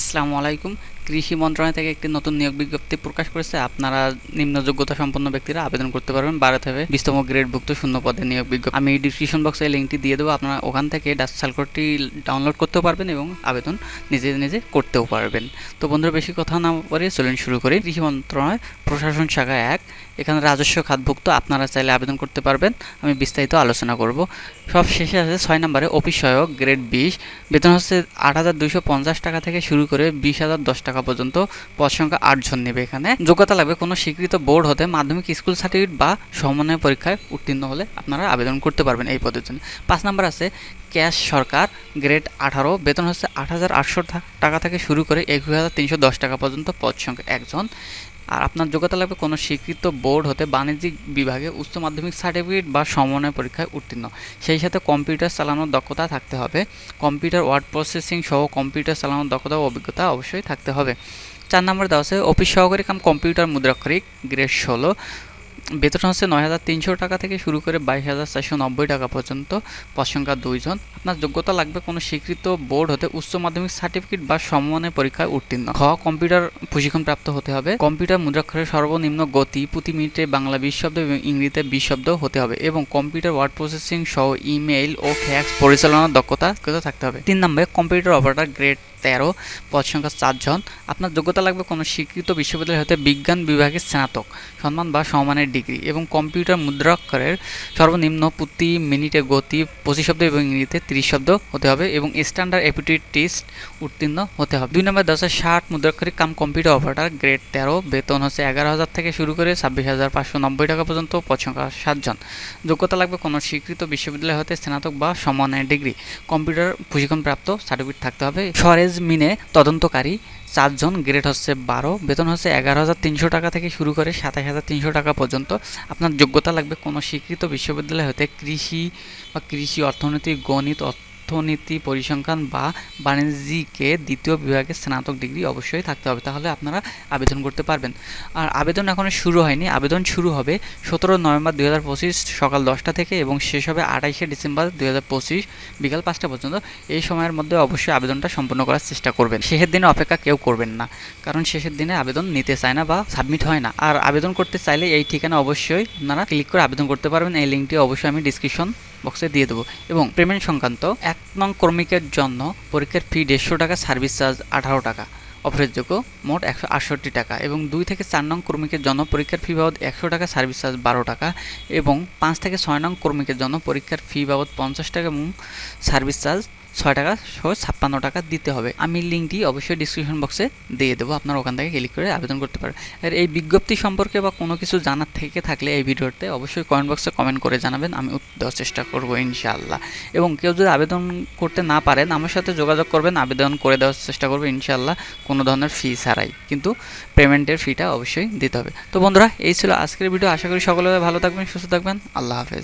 আসসালামু আলাইকুম। কৃষি মন্ত্রণালয় থেকে একটি নতুন নিয়োগ বিজ্ঞপ্তি প্রকাশ করেছে। আপনারা নিম্ন যোগ্যতা সম্পন্ন ব্যক্তিরা আবেদন করতে পারবেন। ভারত হবে বিশতম গ্রেডভুক্ত শূন্য পদে নিয়োগ বিজ্ঞপ্তি। আমি ডিসক্রিপশন বক্সে লিঙ্কটি দিয়ে দেবো। আপনারা ওখান থেকে ডাস্ট সালকোডটি ডাউনলোড করতেও পারবেন এবং আবেদন নিজে নিজে করতেও পারবেন। তো বন্ধুরা, বেশি কথা না পরে চলুন শুরু করি। কৃষি মন্ত্রণালয় প্রশাসন শাখা এক। এখানে রাজস্ব খাতভুক্ত, আপনারা চাইলে আবেদন করতে পারবেন। আমি বিস্তারিত আলোচনা করব। সব শেষে আছে ছয় নম্বরে অফিস সহায়ক, গ্রেড বিশ। বেতন হচ্ছে আট হাজার দুইশো পঞ্চাশ টাকা থেকে শুরু করে বিশ হাজার দশ টাকা পর্যন্ত পদ সংখ্যা আটজন নেবে এখানে। যোগ্যতা লাগবে কোনো স্বীকৃত বোর্ড হতে মাধ্যমিক স্কুল সার্টিফিকেট বা সমন্বয় পরীক্ষায় উত্তীর্ণ হলে আপনারা আবেদন করতে পারবেন এই পদের জন্য। পাঁচ নাম্বার আছে, ক্যাশ সরকার, গ্রেড আঠারো, বেতন হচ্ছে আট হাজার আটশো টাকা থেকে শুরু করে একুশ হাজার তিনশো দশ টাকা পর্যন্ত পদ সংখ্যা একজন। আর আপনার যোগ্যতা লাগবে কোনো স্বীকৃত বোর্ড হতে বাণিজ্যিক বিভাগে উচ্চ মাধ্যমিক সার্টিফিকেট বা সমন্বয় পরীক্ষায় উত্তীর্ণ। সেই সাথে কম্পিউটার চালানোর দক্ষতা থাকতে হবে। কম্পিউটার ওয়ার্ড প্রসেসিং সহ কম্পিউটার চালানোর দক্ষতা ও অভিজ্ঞতা অবশ্যই থাকতে হবে। চার নম্বর দেওয়া আছে অফিস সহকারী কাম কম্পিউটার মুদ্রাক্ষরিক, গ্রেড ষোলো। বেতন হচ্ছে নয় হাজার তিনশো টাকা থেকে শুরু করে বাইশ হাজার চারশো নব্বই টাকা পর্যন্ত। পদ দুইজন। আপনার যোগ্যতা লাগবে কোনো স্বীকৃত বোর্ড হতে উচ্চ মাধ্যমিক সার্টিফিকেট বা সমমানের পরীক্ষায় উত্তীর্ণ। খ কম্পিউটার প্রশিক্ষণ প্রাপ্ত হতে হবে। কম্পিউটার মুদ্রাক্ষরের সর্বনিম্ন গতি, প্রতি মিনিটে বাংলা বিশ শব্দ এবং ইংরেজিতে বিশ শব্দ হতে হবে এবং কম্পিউটার ওয়ার্ড প্রসেসিং সহ ইমেইল ও ফ্যাক্স পরিচালনার দক্ষতা থাকতে হবে। তিন নম্বরে কম্পিউটার অপারেটর গ্রেড তেরো, পদ সংখ্যা চারজন। আপনার যোগ্যতা লাগবে কোনো স্বীকৃত বিশ্ববিদ্যালয় হতে বিজ্ঞান বিভাগের স্নাতক সম্মান বা সমমানের ডিগ্রি এবং কম্পিউটার মুদ্রাক্ষরের সর্বনিম্ন প্রতি মিনিটে গতি, পঁচিশ শব্দ এবং ইংরেজিতে তিরিশ শব্দ হতে হবে এবং স্ট্যান্ডার্ড অ্যাপিটিউড টেস্ট উত্তীর্ণ হতে হবে। দুই নম্বর দশ ষাট মুদ্রাক্ষরিক কাম কম্পিউটার অপারেটর, গ্রেড তেরো, বেতন হচ্ছে এগারো হাজার থেকে শুরু করে ছাব্বিশ হাজার পাঁচশো নব্বই টাকা পর্যন্ত, পদ সংখ্যা সাতজন। যোগ্যতা লাগবে কোনো স্বীকৃত বিশ্ববিদ্যালয় হতে স্নাতক বা সমমানের ডিগ্রি। কম্পিউটার প্রশিক্ষণপ্রাপ্ত সার্টিফিকেট থাকতে হবে। সরেজ মিনে তদন্তকারী চারজন, গ্রেড হচ্ছে বারো, বেতন হচ্ছে এগারো হাজার তিনশো টাকা থেকে শুরু করে সাতাশ হাজার তিনশো টাকা পর্যন্ত। আপনার যোগ্যতা লাগবে কোনো স্বীকৃত বিশ্ববিদ্যালয় হতে কৃষি বা কৃষি অর্থনীতি, গণিত অর্থনীতি পরিসংখ্যান বা বাণিজ্যিকে দ্বিতীয় বিভাগে স্নাতক ডিগ্রি অবশ্যই থাকতে হবে, তাহলে আপনারা আবেদন করতে পারবেন। আর আবেদন এখনও শুরু হয়নি, আবেদন শুরু হবে সতেরো নভেম্বর দুই হাজার পঁচিশ সকাল দশটা থেকে এবং শেষ হবে আঠাইশে ডিসেম্বর দুই হাজার পঁচিশ বিকাল পাঁচটা পর্যন্ত। এই সময়ের মধ্যে অবশ্যই আবেদনটা সম্পূর্ণ করার চেষ্টা করবেন। শেষের দিনে অপেক্ষা কেউ করবেন না, কারণ শেষের দিনে আবেদন নিতে চায় না বা সাবমিট হয় না। আর আবেদন করতে চাইলে এই ঠিকানা অবশ্যই আপনারা ক্লিক করে আবেদন করতে পারবেন, এই লিঙ্কটি অবশ্যই আমি ডিসক্রিপশন বক্সে দিয়ে দেবো। এবং পেমেন্ট সংক্রান্ত এক নং কর্মিকের জন্য পরীক্ষার ফি দেড়শো টাকা সার্ভিস চার্জ আঠারো টাকা অফারেরযোগ্য মোট একশো আটষট্টি টাকা এবং দুই থেকে চার নং কর্মীকের জন্য পরীক্ষার ফি বাবদ একশো টাকা সার্ভিস চার্জ বারো টাকা এবং পাঁচ থেকে ছয় নং কর্মীকের জন্য পরীক্ষার ফি বাবদ পঞ্চাশ টাকা এবং সার্ভিস চার্জ ছয় টাকা সহ ছাপ্পান্ন টাকা দিতে হবে। আমি লিঙ্কটি অবশ্যই ডিসক্রিপশন বক্সে দিয়ে দেবো, আপনারা ওখান থেকে ক্লিক করে আবেদন করতে পারেন আর এই বিজ্ঞপ্তি সম্পর্কে বা কোনো কিছু জানার থেকে থাকলে এই ভিডিওতে অবশ্যই কমেন্ট বক্সে কমেন্ট করে জানাবেন, আমি দেওয়ার চেষ্টা করব ইনশাআল্লাহ। এবং কেউ যদি আবেদন করতে না পারেন, আমার সাথে যোগাযোগ করবেন, আবেদন করে দেওয়ার চেষ্টা করব ইনশাআল্লাহ, কোনো ধরনের ফি ছাড়াই। কিন্তু পেমেন্টের ফিটা অবশ্যই দিতে হবে। তো বন্ধুরা, এই ছিল আজকের ভিডিও আশা করি সকলে ভালো থাকবেন, সুস্থ থাকবেন, আল্লাহ হাফেজ।